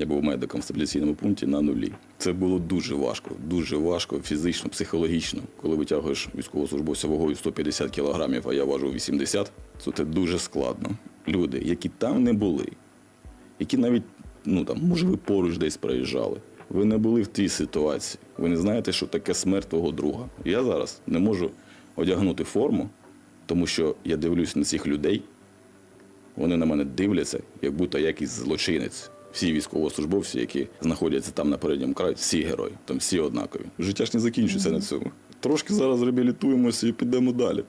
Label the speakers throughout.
Speaker 1: Я був медиком в стабіляційному пункті на нулі. Це було дуже важко, дуже важко фізично, психологічно. Коли витягуєш військовослужбовця вагою 150 кілограмів, а я важу 80, то це дуже складно. Люди, які там не були, які навіть, ну там, може, ви поруч десь проїжджали. Ви не були в тій ситуації. Ви не знаєте, що таке смерть твого друга. Я зараз не можу одягнути форму, тому що я дивлюсь на цих людей. Вони на мене дивляться, як будто якийсь злочинець. Всі військовослужбовці, які знаходяться там на передньому краї, всі герої, там всі однакові. Життя ж не закінчується на цьому. Трошки зараз реабілітуємося і підемо далі.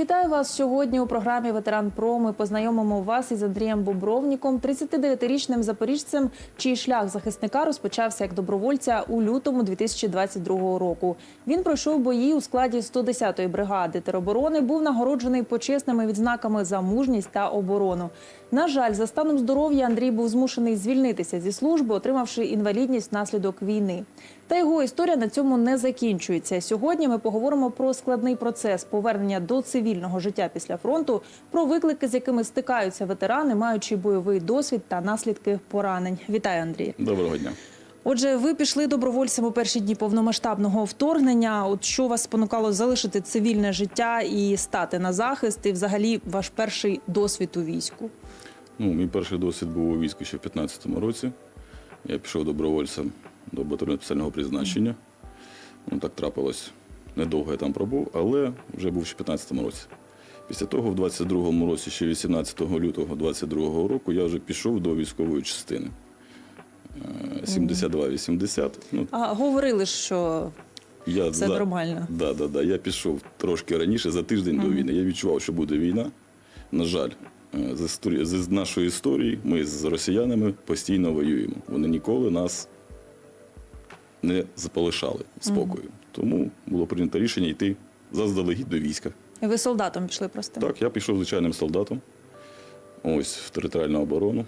Speaker 2: Вітаю вас сьогодні у програмі Ветеран Про. Ми познайомимо вас із Андрієм Бобровніком, 39-річним запоріжцем, чий шлях захисника розпочався як добровольця у лютому 2022 року. Він пройшов бої у складі 110-ї бригади тероборони, був нагороджений почесними відзнаками за мужність та оборону. На жаль, за станом здоров'я Андрій був змушений звільнитися зі служби, отримавши інвалідність внаслідок війни. Та його історія на цьому не закінчується. Сьогодні ми поговоримо про складний процес повернення до цивільного життя після фронту, про виклики, з якими стикаються ветерани, маючи бойовий досвід та наслідки поранень. Вітаю, Андрій.
Speaker 1: Доброго дня.
Speaker 2: Отже, ви пішли добровольцем у перші дні повномасштабного вторгнення. От що вас спонукало залишити цивільне життя і стати на захист, і взагалі ваш перший досвід у війську?
Speaker 1: Ну, мій перший досвід був у війську ще в 15-му році. Я пішов добровольцем до батальйону спеціального призначення. Ну, так трапилось. Недовго я там пробув, але вже був ще в 15-му році. Після того, в 22-му році, ще 18 лютого 22-го року, я вже пішов до військової частини. Е, 72-80. Ну,
Speaker 2: А говорили що
Speaker 1: я
Speaker 2: Це нормально.
Speaker 1: Да, да, да. Я пішов трошки раніше, за тиждень до війни. Я відчував, що буде війна. На жаль, е, з, історії, з нашої історії ми з росіянами постійно воюємо. Вони ніколи нас не полишали в спокою. Тому було прийнято рішення йти заздалегідь до війська.
Speaker 2: І ви солдатом пішли просто.
Speaker 1: Так, я пішов звичайним солдатом. Ось в територіальну оборону.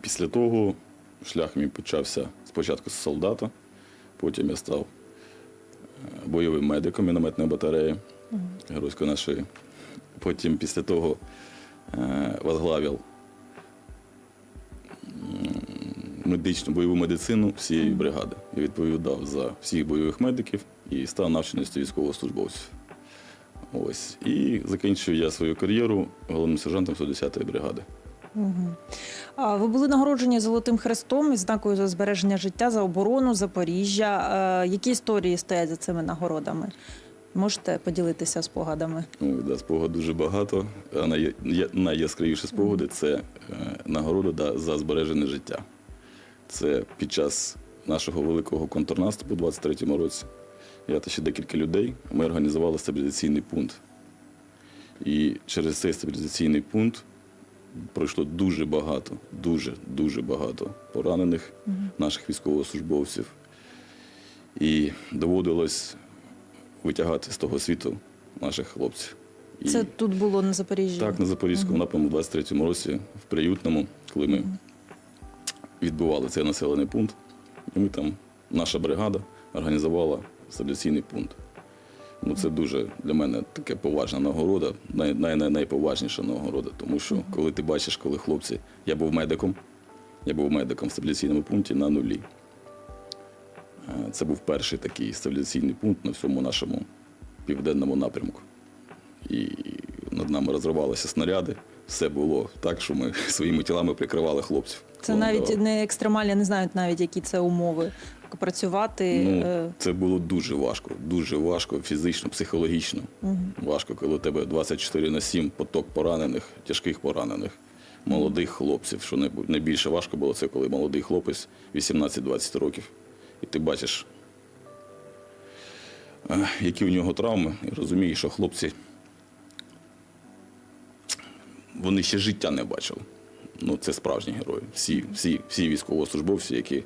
Speaker 1: Після того шлях мій почався спочатку з солдата, потім я став е, бойовим медиком мінометної батареї Геройської нашої. Потім після того е, возглавив медичну бойову медицину всієї бригади. Я відповідав за всіх бойових медиків і став навченістю військовослужбовців. Ось. І закінчив я свою кар'єру головним сержантом 110-ї бригади.
Speaker 2: А ви були нагороджені золотим хрестом із знакою за збереження життя за оборону Запоріжжя. Е, Які історії стоять за цими нагородами? Можете поділитися спогадами?
Speaker 1: Ну, да, спогад дуже багато. А най- найяскравіші спогади це е, нагорода за збережене життя. Це під час нашого великого контрнаступу у 23-му році. Я та ще декілька людей. Ми організували стабілізаційний пункт. І через цей стабілізаційний пункт пройшло дуже багато, дуже, дуже багато поранених наших військовослужбовців. І доводилось витягати з того світу наших хлопців. І
Speaker 2: Це тут було на Запоріжжі?
Speaker 1: так, на Запорізькому напрямку в 23-му році, в приютному, коли ми відбували цей населений пункт, і ми там, наша бригада організувала стабіляційний пункт. Ну, це дуже для мене таке поважна нагорода, най, най, най, найповажніша нагорода, тому що коли ти бачиш, коли хлопці. Я був медиком, я був медиком в стабіляційному пункті на нулі. Е, Це був перший такий стабіляційний пункт на всьому нашому південному напрямку. І над нами розривалися снаряди. Все було так, що ми своїми тілами прикривали хлопців.
Speaker 2: Це навіть
Speaker 1: давали.
Speaker 2: не екстремальні, не знають навіть, які це умови. Працювати.
Speaker 1: Ну,
Speaker 2: е,
Speaker 1: це було дуже важко, дуже важко фізично, психологічно. Важко, коли у тебе 24 на 7 поток поранених, тяжких поранених, молодих хлопців. Що найбільше важко було, це коли молодий хлопець 18-20 років, і ти бачиш, е, які у нього травми, і розумієш, що хлопці вони ще життя не бачили. Ну, це справжні герої. Всі, всі, всі військовослужбовці, які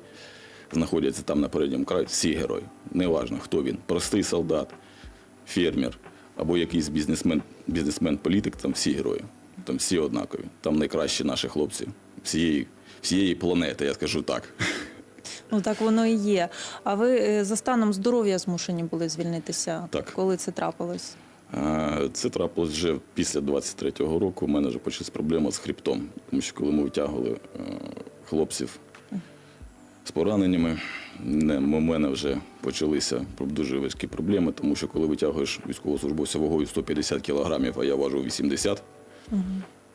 Speaker 1: знаходяться там на передньому краї, всі герої. Неважно, хто він. Простий солдат, фермер або якийсь бізнесмен, бізнесмен-політик, там всі герої. Там всі однакові. Там найкращі наші хлопці всієї, всієї планети, я скажу так.
Speaker 2: Ну так воно і є. А ви е, за станом здоров'я змушені були звільнитися,
Speaker 1: Так.
Speaker 2: коли це трапилось?
Speaker 1: Це трапилось вже після 23-го року. У мене вже почалась проблема з хребтом, тому що коли ми витягували е, хлопців з пораненнями, у мене вже почалися дуже важкі проблеми, тому що коли витягуєш військовослужбовця вагою 150 кілограмів, а я важу 80,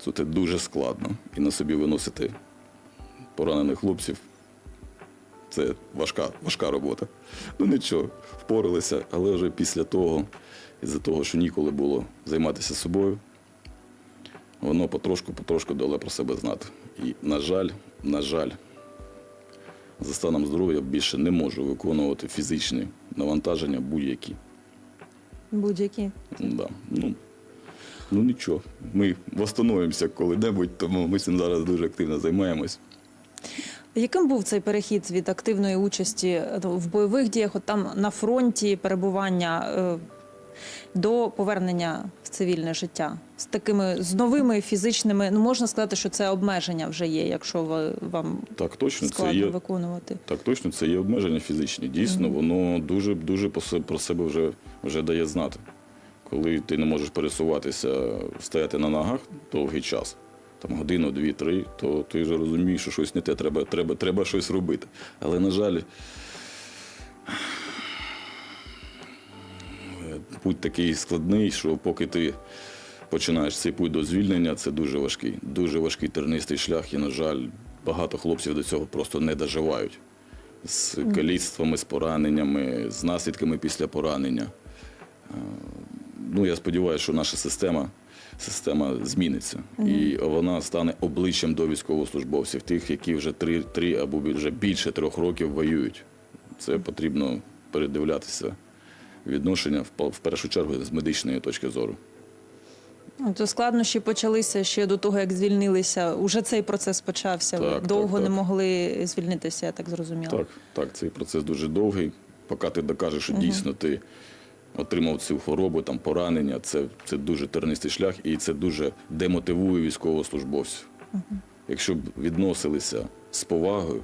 Speaker 1: то це дуже складно. І на собі виносити поранених хлопців. Це важка, важка робота. Ну нічого, впоралися, але вже після того, із-за того, що ніколи було займатися собою, воно потрошку-потрошку дало про себе знати. І, на жаль, на жаль, за станом здоров'я більше не можу виконувати фізичні навантаження будь-які.
Speaker 2: Будь-які.
Speaker 1: Да. Ну, ну нічого, ми восстановимося коли-небудь, тому ми цим зараз дуже активно займаємось.
Speaker 2: Яким був цей перехід від активної участі е, в бойових діях, от там на фронті перебування е, до повернення в цивільне життя з такими з новими фізичними, ну можна сказати, що це обмеження вже є, якщо ви вам
Speaker 1: Так точно, це є
Speaker 2: виконувати.
Speaker 1: Так, точно, це є обмеження фізичні. Дійсно, воно дуже дуже про себе вже, вже дає знати. Коли ти не можеш пересуватися, стояти на ногах довгий час, там годину, дві, три, то ти вже розумієш, що щось не те, треба, треба, треба щось робити. Але, на жаль, путь такий складний, що поки ти починаєш цей путь до звільнення, це дуже важкий, дуже важкий тернистий шлях, і, на жаль, багато хлопців до цього просто не доживають. З каліцтвами, з пораненнями, з наслідками після поранення. Е, Ну, я сподіваюся, що наша система, система зміниться. І вона стане обличчям до військовослужбовців, тих, які вже три, три або вже більше трьох років воюють. Це потрібно передивлятися відношення в, в першу чергу з медичної точки зору.
Speaker 2: Ну, То складнощі почалися ще до того, як звільнилися. Уже цей процес почався.
Speaker 1: Так,
Speaker 2: довго
Speaker 1: так,
Speaker 2: не
Speaker 1: так.
Speaker 2: могли звільнитися, я так зрозуміла.
Speaker 1: Так, так, цей процес дуже довгий. Поки ти докажеш, що дійсно ти отримав цю хворобу, там поранення, це, це дуже тернистий шлях і це дуже демотивує військовослужбовців. Якщо б відносилися з повагою,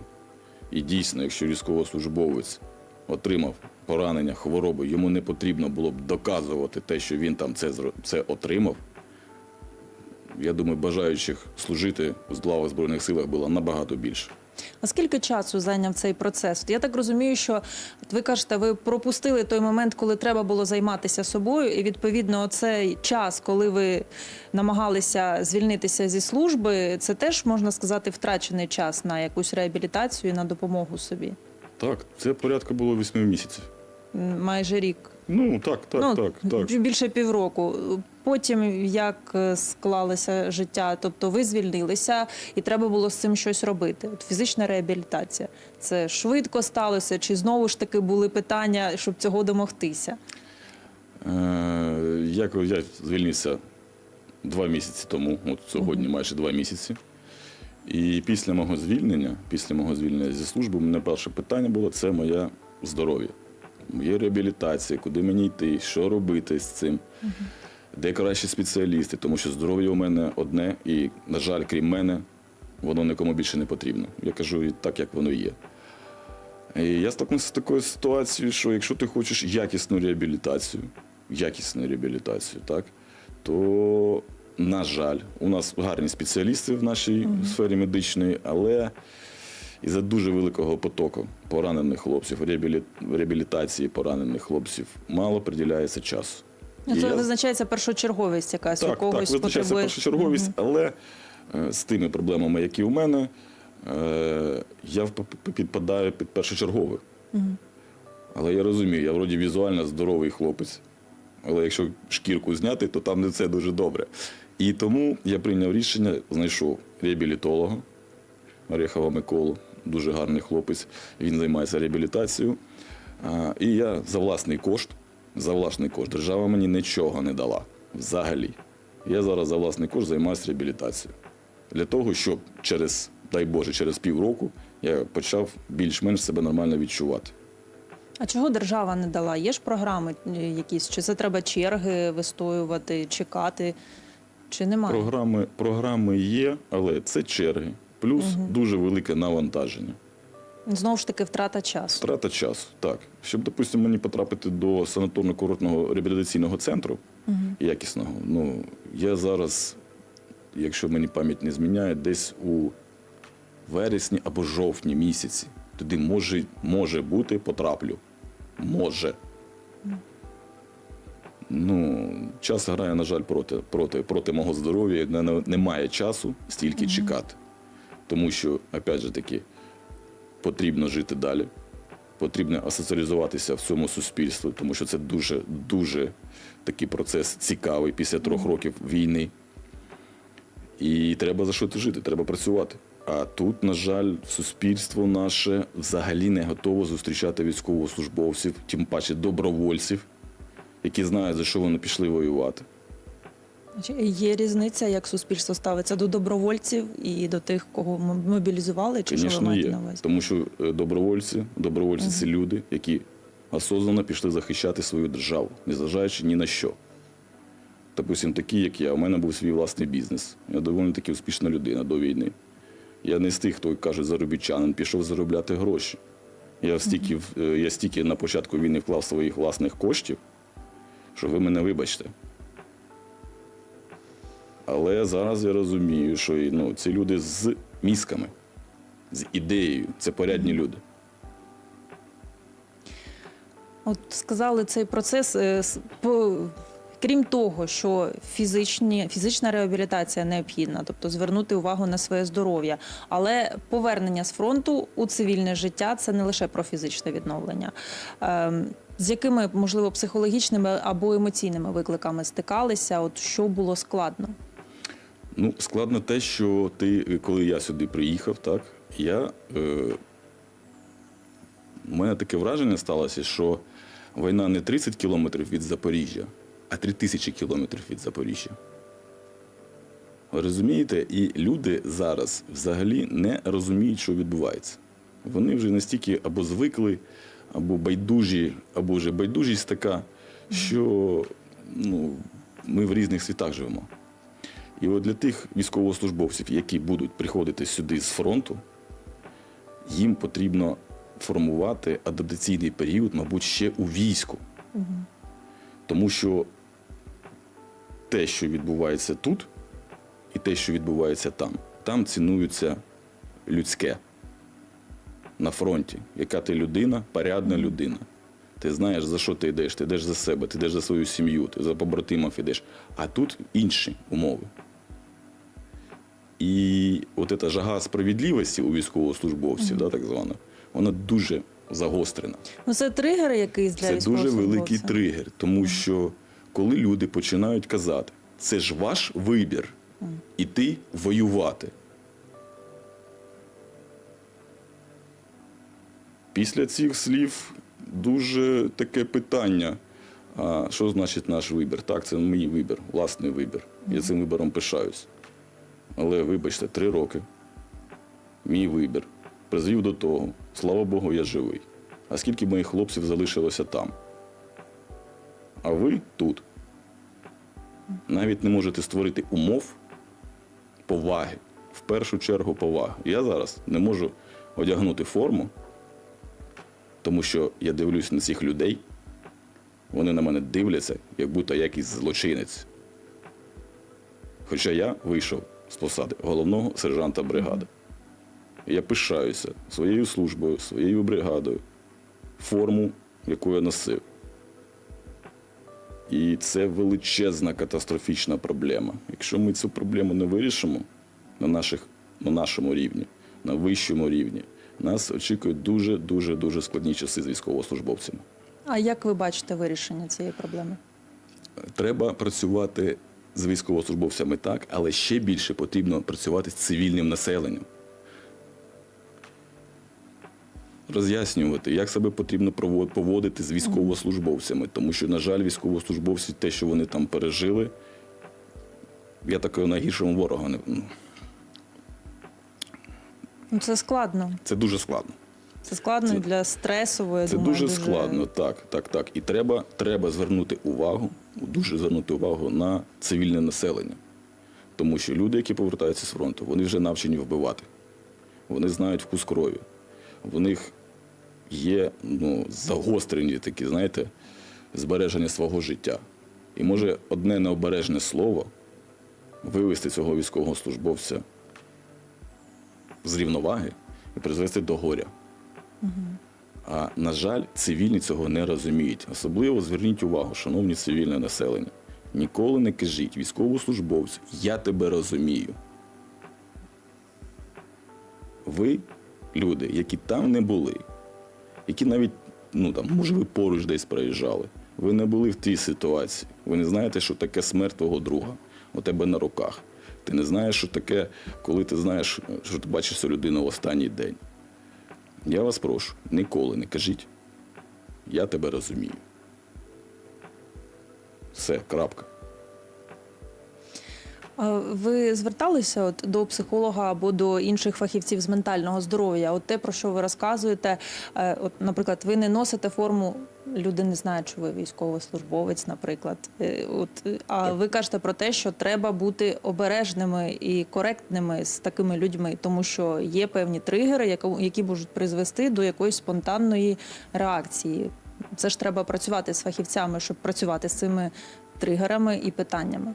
Speaker 1: і дійсно, якщо військовослужбовець отримав поранення, хворобу, йому не потрібно було б доказувати те, що він там це, це отримав. Я думаю, бажаючих служити в лавах Збройних силах було набагато більше.
Speaker 2: А скільки часу зайняв цей процес? Я так розумію, що ви кажете, ви пропустили той момент, коли треба було займатися собою, і відповідно цей час, коли ви намагалися звільнитися зі служби, це теж можна сказати втрачений час на якусь реабілітацію і на допомогу собі.
Speaker 1: Так, це порядка було 8 місяців.
Speaker 2: Майже рік.
Speaker 1: Ну так, так,
Speaker 2: ну,
Speaker 1: так, так.
Speaker 2: Більше півроку. Потім як е, склалося життя, тобто ви звільнилися, і треба було з цим щось робити. От фізична реабілітація. Це швидко сталося, чи знову ж таки були питання, щоб цього домогтися?
Speaker 1: Е, як я звільнився два місяці тому, от сьогодні майже два місяці. І після мого звільнення, після мого звільнення зі служби, мене перше питання було це моє здоров'я, моя реабілітація, куди мені йти, що робити з цим, де кращі спеціалісти, тому що здоров'я у мене одне, і, на жаль, крім мене, воно нікому більше не потрібно. Я кажу і так, як воно є. І я стикнувся з такою ситуацією, що якщо ти хочеш якісну реабілітацію, якісну реабілітацію, так, то, на жаль, у нас гарні спеціалісти в нашій сфері медичної, але із-за дуже великого потоку поранених хлопців, реабілі- реабілітації поранених хлопців, мало приділяється часу.
Speaker 2: Ну, Це
Speaker 1: я-
Speaker 2: визначається першочерговість якась у когось
Speaker 1: так, визначається
Speaker 2: потребує.
Speaker 1: першочерговість, але е, з тими проблемами, які у мене, е, я підпадаю під першочергових. Але я розумію, я вроді візуально здоровий хлопець. Але якщо шкірку зняти, то там не все дуже добре. І тому я прийняв рішення, знайшов реабілітолога Орехова Миколу, дуже гарний хлопець. Він займається реабілітацією. І я за власний кошт, за власний кошт, держава мені нічого не дала взагалі. Я зараз за власний кошт займаюся реабілітацією. Для того, щоб через, дай Боже, через півроку я почав більш-менш себе нормально відчувати.
Speaker 2: А чого держава не дала? Є ж програми якісь? Чи це треба черги вистоювати, чекати? Чи немає?
Speaker 1: Програми, програми є, але це черги, плюс дуже велике навантаження.
Speaker 3: Знову ж таки, втрата часу.
Speaker 1: Втрата часу, так. Щоб, допустимо, мені потрапити до санаторно-курортного реабілітаційного центру якісного, ну я зараз, якщо мені пам'ять не зміняє, десь у вересні або жовтні місяці. Туди може, може бути, потраплю. Може. Ну, час грає, на жаль, проти, проти, проти мого здоров'я. Не- не- Немає часу стільки чекати. Тому що, опять же таки, потрібно жити далі. Потрібно асоціалізуватися в цьому суспільстві, тому що це дуже дуже такий процес цікавий після трьох років війни. І треба за що жити, треба працювати. А тут, на жаль, суспільство наше взагалі не готово зустрічати військовослужбовців, тим паче добровольців, які знають, за що вони пішли воювати.
Speaker 2: Є різниця, як суспільство ставиться до добровольців і до тих, кого мобілізували, чи що ви маєте
Speaker 1: є.
Speaker 2: на увазі?
Speaker 1: Тому що е, добровольці, добровольці це люди, які осознанно пішли захищати свою державу, незважаючи ні на що. Допустим, такі, як я, у мене був свій власний бізнес. Я доволі таки успішна людина до війни. Я не з тих, хто кажуть, заробітчанин, пішов заробляти гроші. Я стільки, е, я стільки на початку війни вклав своїх власних коштів, що ви мене вибачте. Але зараз я розумію, що ну, ці люди з мізками, з ідеєю, це порядні люди.
Speaker 3: От сказали цей процес. е, по- Крім того, що фізичні, фізична реабілітація необхідна, тобто звернути увагу на своє здоров'я, але повернення з фронту у цивільне життя це не лише про фізичне відновлення. Ем, з якими, можливо, психологічними або емоційними викликами стикалися? От що було складно?
Speaker 1: Ну, складно те, що ти, коли я сюди приїхав, так, я. Е, у мене таке враження сталося, що війна не 30 кілометрів від Запоріжжя, а 3000 кілометрів від Запоріжжя. Ви розумієте? І люди зараз взагалі не розуміють, що відбувається. Вони вже настільки або звикли, або байдужі, або вже байдужість така, що ну, ми в різних світах живемо. І от для тих військовослужбовців, які будуть приходити сюди з фронту, їм потрібно формувати адаптаційний період, мабуть, ще у війську. Тому що те, що відбувається тут, і те, що відбувається там, там цінується людське на фронті. Яка ти людина, порядна людина. Ти знаєш, за що ти йдеш, ти йдеш за себе, ти йдеш за свою сім'ю, ти за побратимів йдеш. А тут інші умови. І от ця жага справедливості у військовослужбовців, да, так звана, вона дуже загострена.
Speaker 3: Ну це тригер якийсь для
Speaker 1: Це дуже великий тригер, тому що коли люди починають казати, це ж ваш вибір іти воювати. Після цих слів дуже таке питання. А що значить наш вибір? Так, це мій вибір, власний вибір. Я цим вибором пишаюсь. Але вибачте, три роки. Мій вибір призвів до того, слава Богу, я живий. А скільки моїх хлопців залишилося там? А ви тут навіть не можете створити умов поваги. В першу чергу поваги. Я зараз не можу одягнути форму, тому що я дивлюсь на цих людей. Вони на мене дивляться, як будто якийсь злочинець. Хоча я вийшов з посади головного сержанта бригади. Я пишаюся своєю службою, своєю бригадою, форму, яку я носив. І це величезна катастрофічна проблема. Якщо ми цю проблему не вирішимо на, наших, на нашому рівні, на вищому рівні, нас очікують дуже, дуже, дуже складні часи з військовослужбовцями.
Speaker 3: А як ви бачите вирішення цієї проблеми?
Speaker 1: Треба працювати з військовослужбовцями так, але ще більше потрібно працювати з цивільним населенням. Роз'яснювати, як себе потрібно поводити з військовослужбовцями, тому що, на жаль, військовослужбовці, те, що вони там пережили, я такого найгіршого ворога не. ну,
Speaker 3: Ну, Це складно.
Speaker 1: Це дуже складно.
Speaker 3: Це складно
Speaker 1: Це-
Speaker 3: для стресової.
Speaker 1: Це
Speaker 3: думаю,
Speaker 1: дуже складно, так, так, так. І треба, треба звернути увагу, дуже звернути увагу на цивільне населення. Тому що люди, які повертаються з фронту, вони вже навчені вбивати. Вони знають вкус крові. в них є ну, загострені такі, знаєте, збереження свого життя. І може одне необережне слово вивести цього військовослужбовця з рівноваги і призвести до горя. А на жаль, цивільні цього не розуміють. Особливо зверніть увагу, шановні цивільне населення. Ніколи не кажіть військовослужбовцю, я тебе розумію. Ви люди, які там не були, які навіть, ну там, може, ви поруч десь проїжджали. Ви не були в тій ситуації. Ви не знаєте, що таке смерть твого друга у тебе на руках. Ти не знаєш, що таке, коли ти знаєш, що ти бачиш цю людину в останній день. Я вас прошу, ніколи не кажіть. Я тебе розумію. Все, крапка.
Speaker 2: Ви зверталися от до психолога або до інших фахівців з ментального здоров'я? От те, про що ви розказуєте, е, от, наприклад, ви не носите форму, люди не знають, що ви військовослужбовець, наприклад. Е, От, е, а ви кажете про те, що треба бути обережними і коректними з такими людьми, тому що є певні тригери, які можуть призвести до якоїсь спонтанної реакції. Це ж треба працювати з фахівцями, щоб працювати з цими тригерами і питаннями.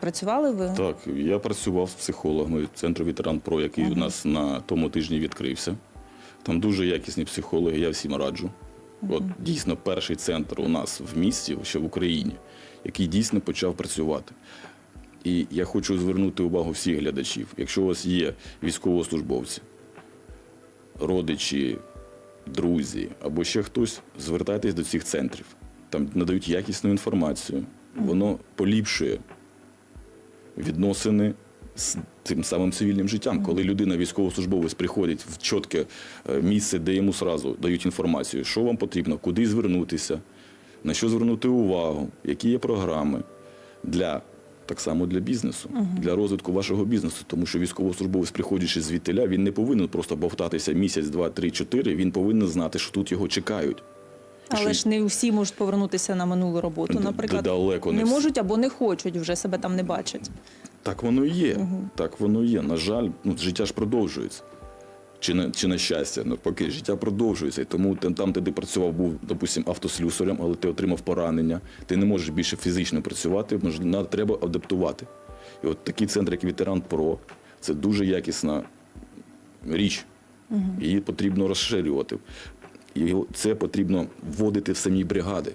Speaker 2: Працювали ви?
Speaker 1: Так, я працював з психологами центру ветеран Про, який у нас на тому тижні відкрився. Там дуже якісні психологи, я всім раджу. От дійсно перший центр у нас в місті, ще в Україні, який дійсно почав працювати. І я хочу звернути увагу всіх глядачів. Якщо у вас є військовослужбовці, родичі, друзі або ще хтось, звертайтесь до цих центрів. Там надають якісну інформацію. Воно поліпшує відносини з тим самим цивільним життям. Коли людина, військовослужбовець, приходить в чітке е, місце, де йому сразу дають інформацію, що вам потрібно, куди звернутися, на що звернути увагу, які є програми для. Так само для бізнесу, для розвитку вашого бізнесу, тому що військовослужбовець, приходячи звідтиля, він не повинен просто бовтатися місяць, два, три, чотири. Він повинен знати, що тут його чекають.
Speaker 2: Але ж не всі можуть повернутися на минулу роботу, наприклад.
Speaker 1: далеко не
Speaker 2: не
Speaker 1: всі.
Speaker 2: можуть або не хочуть, вже себе там не бачать.
Speaker 1: Так воно і є. Так воно і є. На жаль, ну, життя ж продовжується. Чи на, чи на щастя, навпаки, життя продовжується. І тому ти- там, де ти працював, був, допустим, автослюсарем, але ти отримав поранення, ти не можеш більше фізично працювати, може, на- треба адаптувати. І от такий центр, як ветеран ПРО, це дуже якісна річ. Її потрібно розширювати. І це потрібно вводити в самі бригади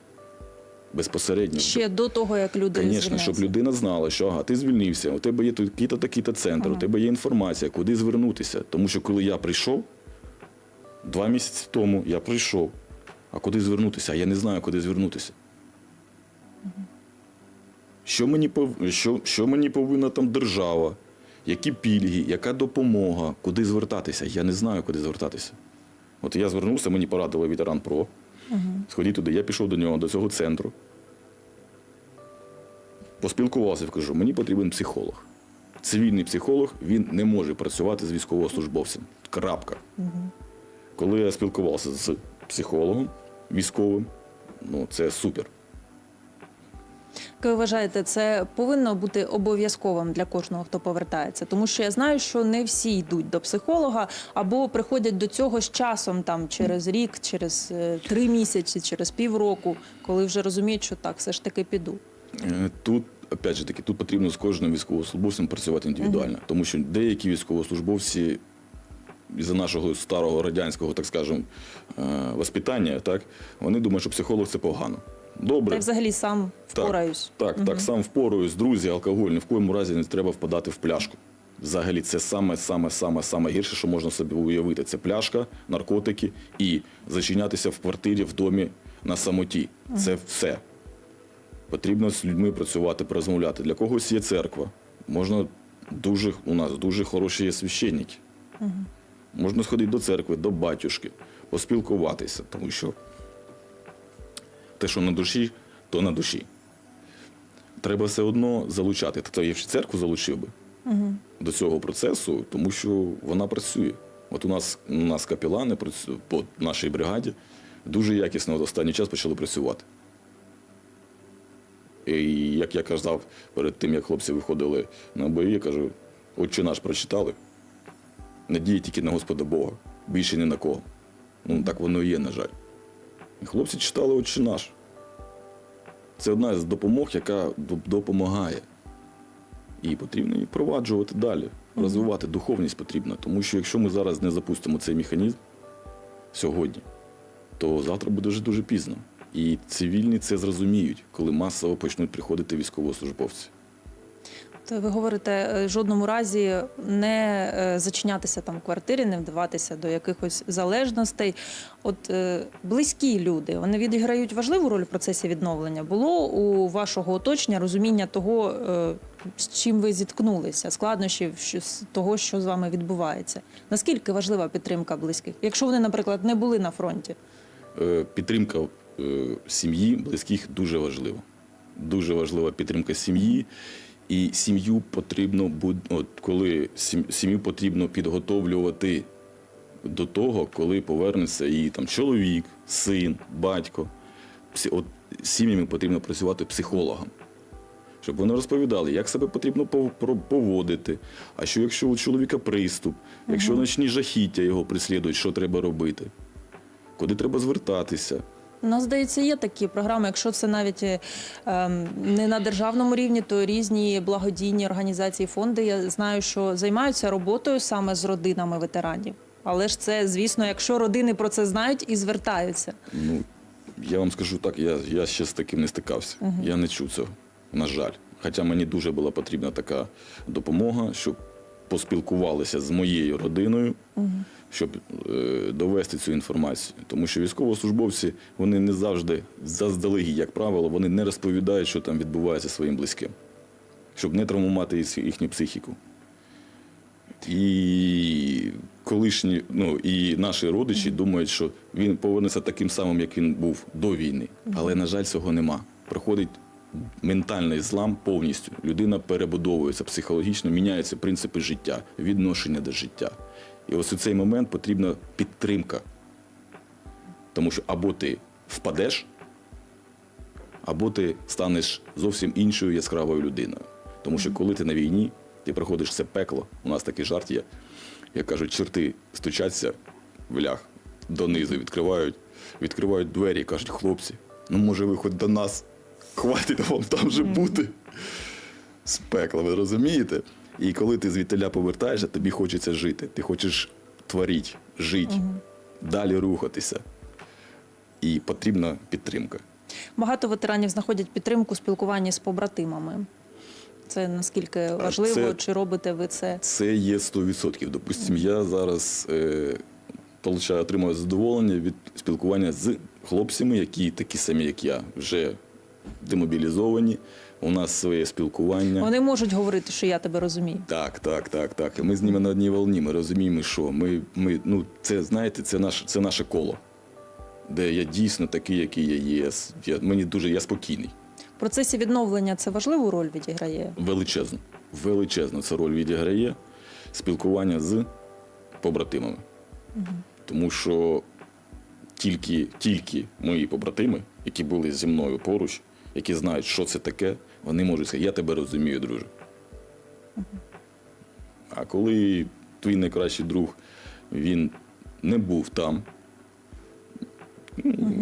Speaker 1: безпосередньо.
Speaker 2: Ще до того, як люди
Speaker 1: Звісно, щоб людина знала, що ага, ти звільнився, у тебе є тут такий-то, такий-то центр, у тебе є інформація, куди звернутися. Тому що коли я прийшов, два місяці тому я прийшов. А куди звернутися? А я не знаю, куди звернутися. Що мені, що, що мені повинна там держава? Які пільги, яка допомога, куди звертатися? Я не знаю, куди звертатися. От я звернувся, мені порадили ветеран ПРО. Сходіть туди, я пішов до нього, до цього центру поспілкувався, кажу, мені потрібен психолог. Цивільний психолог він не може працювати з військовослужбовцем. Крапка. Коли я спілкувався з психологом військовим, ну це супер.
Speaker 2: Як ви вважаєте, це повинно бути обов'язковим для кожного, хто повертається? Тому що я знаю, що не всі йдуть до психолога або приходять до цього з часом, там через рік, через е, три місяці, через півроку, коли вже розуміють, що так, все ж таки піду.
Speaker 1: Е, Тут, опять же таки, тут потрібно з кожним військовослужбовцем працювати індивідуально, тому що деякі військовослужбовці із-за нашого старого радянського, так скажемо, е, воспитання, так, вони думають, що психолог це погано.
Speaker 2: Та й взагалі сам впораюсь.
Speaker 1: Так, так, так сам впораюсь, друзі, алкоголь, ні в коєму разі не треба впадати в пляшку. Взагалі, це саме, саме, саме, саме гірше, що можна собі уявити. Це пляшка, наркотики і зачинятися в квартирі, в домі на самоті. Це все. Потрібно з людьми працювати, порозмовляти. Для когось є церква. Можна дуже, у нас дуже хороші є священники. Можна сходити до церкви, до батюшки, поспілкуватися, тому що те, що на душі, то на душі. Треба все одно залучати. Тобто я ще церкву залучив би до цього процесу, тому що вона працює. От у нас, у нас капелани по нашій бригаді дуже якісно от останній час почали працювати. І як я казав перед тим, як хлопці виходили на бої, я кажу, отче наш прочитали. Надія тільки на Господа Бога, більше ні на кого. Ну так воно і є, на жаль. Хлопці читали «Отче наш. Це одна з допомог, яка допомагає. І потрібно її впроваджувати далі, розвивати духовність потрібно. Тому що якщо ми зараз не запустимо цей механізм сьогодні, то завтра буде вже дуже пізно. І цивільні це зрозуміють, коли масово почнуть приходити військовослужбовці.
Speaker 2: Ви говорите, е, в жодному разі не е, зачинятися там в квартирі, не вдаватися до якихось залежностей. От е, близькі люди вони відіграють важливу роль в процесі відновлення. Було у вашого оточення розуміння того, е, з чим ви зіткнулися, складнощів з того, що з вами відбувається. Наскільки важлива підтримка близьких, якщо вони, наприклад, не були на фронті?
Speaker 1: Е, Підтримка е, сім'ї, близьких дуже важлива. Дуже важлива підтримка сім'ї. І сім'ю потрібно от коли сім'ю потрібно підготовлювати до того, коли повернеться її там чоловік, син, батько. От сім'ями потрібно працювати психологом. Щоб вони розповідали, як себе потрібно поводити. А що якщо у чоловіка приступ, якщо ночні жахіття його прислідують, що треба робити? Куди треба звертатися?
Speaker 2: У нас, здається, є такі програми. Якщо це навіть е, ем, не на державному рівні, то різні благодійні організації, фонди. Я знаю, що займаються роботою саме з родинами ветеранів. Але ж це, звісно, якщо родини про це знають і звертаються.
Speaker 1: Ну, я вам скажу так, я, я ще з таким не стикався. Я не чув цього, на жаль. Хоча мені дуже була потрібна така допомога, щоб поспілкувалися з моєю родиною, щоб е, довести цю інформацію. Тому що військовослужбовці вони не завжди заздалегідь, як правило, вони не розповідають, що там відбувається своїм близьким, щоб не травмувати їхню психіку. І колишні, ну і наші родичі думають, що він повернеться таким самим, як він був до війни. Але, на жаль, цього нема. Проходить ментальний злам повністю. Людина перебудовується психологічно, міняються принципи життя, відношення до життя. І ось у цей момент потрібна підтримка. Тому що або ти впадеш, або ти станеш зовсім іншою яскравою людиною. Тому що коли ти на війні, ти проходиш це пекло, у нас такий жарт є, як кажуть, чорти стучаться в лях донизу, відкривають, відкривають двері і кажуть, хлопці, ну може ви хоч до нас, хватить вам там же бути. З пекла, ви розумієте? І коли ти звідтиля повертаєшся, тобі хочеться жити. Ти хочеш творити, жити, далі рухатися. І потрібна підтримка.
Speaker 2: Багато ветеранів знаходять підтримку у спілкуванні з побратимами. Це наскільки важливо,
Speaker 1: це-
Speaker 2: чи робите ви це?
Speaker 1: Це є 100%. Допустимо, я зараз е, получаю, отримую задоволення від спілкування з хлопцями, які такі самі, як я, вже демобілізовані. У нас своє спілкування.
Speaker 2: Вони можуть говорити, що я тебе розумію.
Speaker 1: Так, так, так, так. Ми з ними на одній волні. Ми розуміємо, що ми, ми ну, це знаєте, це наше, це наше коло, де я дійсно такий, який я є. Я, мені дуже я спокійний.
Speaker 2: В процесі відновлення це важливу роль відіграє.
Speaker 1: Величезно. Величезно це роль відіграє спілкування з побратимами. Тому що тільки, тільки мої побратими, які були зі мною поруч, які знають, що це таке, вони можуть сказати, я тебе розумію, друже. А коли твій найкращий друг, він не був там,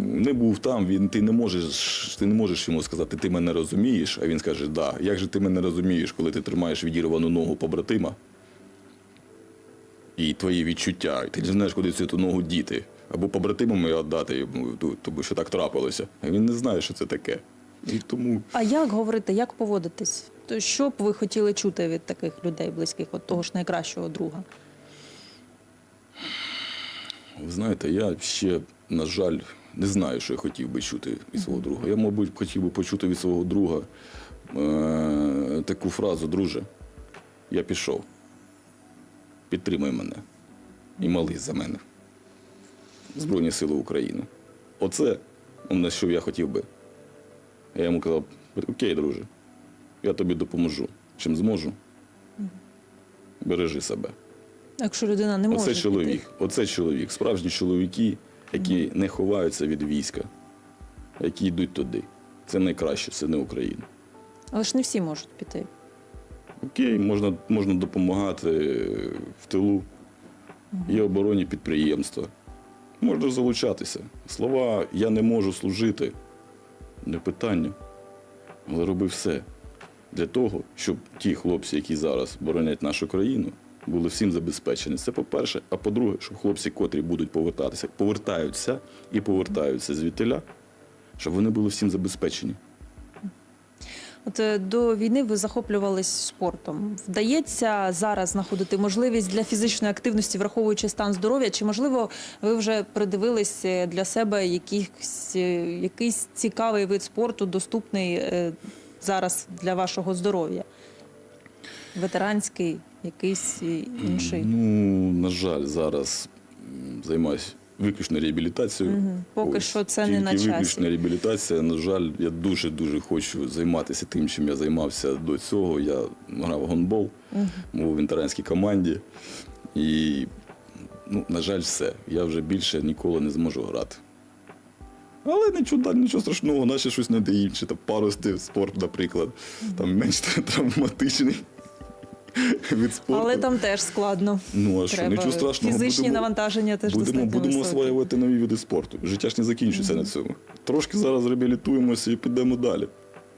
Speaker 1: не був там, він, ти, не можеш, ти не можеш йому сказати, ти мене розумієш, а він скаже, да, як же ти мене розумієш, коли ти тримаєш відірвану ногу побратима і твої відчуття, і ти не знаєш, куди цю ногу діти. Або побратимам її віддати тому що так трапилося. Він не знає, що це таке. І тому
Speaker 2: А як говорити, як поводитись? То що б ви хотіли чути від таких людей близьких, от того ж найкращого друга?
Speaker 1: Ви знаєте, я ще, на жаль, не знаю, що я хотів би чути від свого друга. Я, мабуть, хотів би почути від свого друга е- таку фразу, друже, я пішов. Підтримай мене і молись за мене. Збройні Сили України. Оце на що я хотів би. Я йому казав, окей, друже, я тобі допоможу. Чим зможу. Бережи себе.
Speaker 2: Якщо людина не може
Speaker 1: Оце
Speaker 2: піти?
Speaker 1: чоловік. Оце чоловік. Справжні чоловіки, які не ховаються від війська, які йдуть туди. Це найкраще, це не Україна.
Speaker 2: але ж не всі можуть піти.
Speaker 1: Окей, можна, можна допомагати в тилу. Є оборонні підприємства. можна залучатися. Слова я не можу служити не питання, але роби все для того, щоб ті хлопці, які зараз боронять нашу країну, були всім забезпечені. Це по-перше. А по-друге, щоб хлопці, котрі будуть повертатися, повертаються і повертаються звідтиля, щоб вони були всім забезпечені.
Speaker 2: От е, до війни ви захоплювались спортом. Вдається зараз знаходити можливість для фізичної активності, враховуючи стан здоров'я? Чи можливо ви вже придивились е, для себе якийсь, е, якийсь цікавий вид спорту, доступний зараз для вашого здоров'я? Ветеранський, якийсь інший?
Speaker 1: Ну, на жаль, зараз займаюся виключно реабілітацією.
Speaker 2: Мгм. Поки що це не
Speaker 1: тільки
Speaker 2: на часі.
Speaker 1: виключно реабілітація. На жаль, я дуже дуже хочу займатися тим, чим я займався до цього. Я грав гонбол, був в ветеранській команді. І, ну, на жаль, все. Я вже більше ніколи не зможу грати. Але нічого, нічого страшного, наче щось знайти інше. Там парусти, спорт, наприклад, там менш травматичний від спорту.
Speaker 2: Але там теж складно.
Speaker 1: Ну а що,
Speaker 2: Треба
Speaker 1: нічого страшного.
Speaker 2: фізичні
Speaker 1: будемо-
Speaker 2: навантаження теж
Speaker 1: Будемо, будемо
Speaker 2: високі.
Speaker 1: освоювати нові види спорту. Життя ж не закінчується на цьому. Трошки зараз реабілітуємося і підемо далі.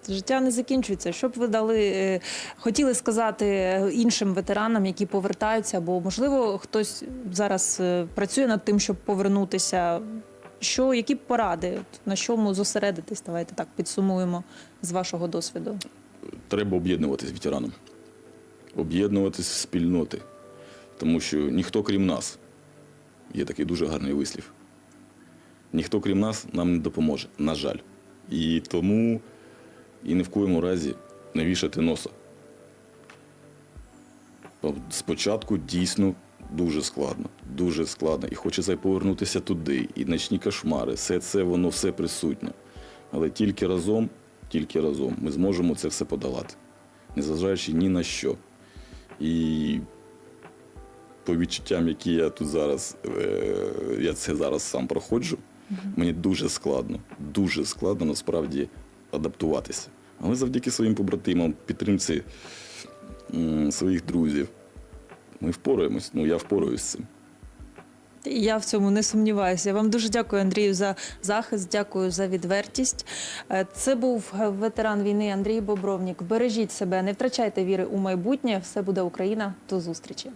Speaker 2: Життя не закінчується. Що б ви дали, е, хотіли сказати іншим ветеранам, які повертаються, або можливо хтось зараз е, працює над тим, щоб повернутися. Що, які поради, на чому зосередитись? Давайте так підсумуємо з вашого досвіду.
Speaker 1: Треба об'єднуватись ветеранам. Об'єднуватись в спільноти. Тому що ніхто крім нас, є такий дуже гарний вислів. Ніхто крім нас нам не допоможе, на жаль. І тому і ні в коєму разі не вішати носа. Спочатку дійсно дуже складно, дуже складно. І хочеться повернутися туди, і ночні кошмари, все це воно все присутнє. Але тільки разом, тільки разом ми зможемо це все подолати, незважаючи ні на що. І по відчуттям, які я тут зараз, е, я це зараз сам проходжу, мені дуже складно, дуже складно насправді адаптуватися. Але завдяки своїм побратимам, підтримці своїх друзів, ми впораємось. Ну, я впораюсь з цим.
Speaker 2: Я в цьому не сумніваюся. Я вам дуже дякую, Андрію, за захист. Дякую за відвертість. Е, Це був ветеран війни Андрій Бобровнік. Бережіть себе, не втрачайте віри у майбутнє. Все буде Україна. До зустрічі.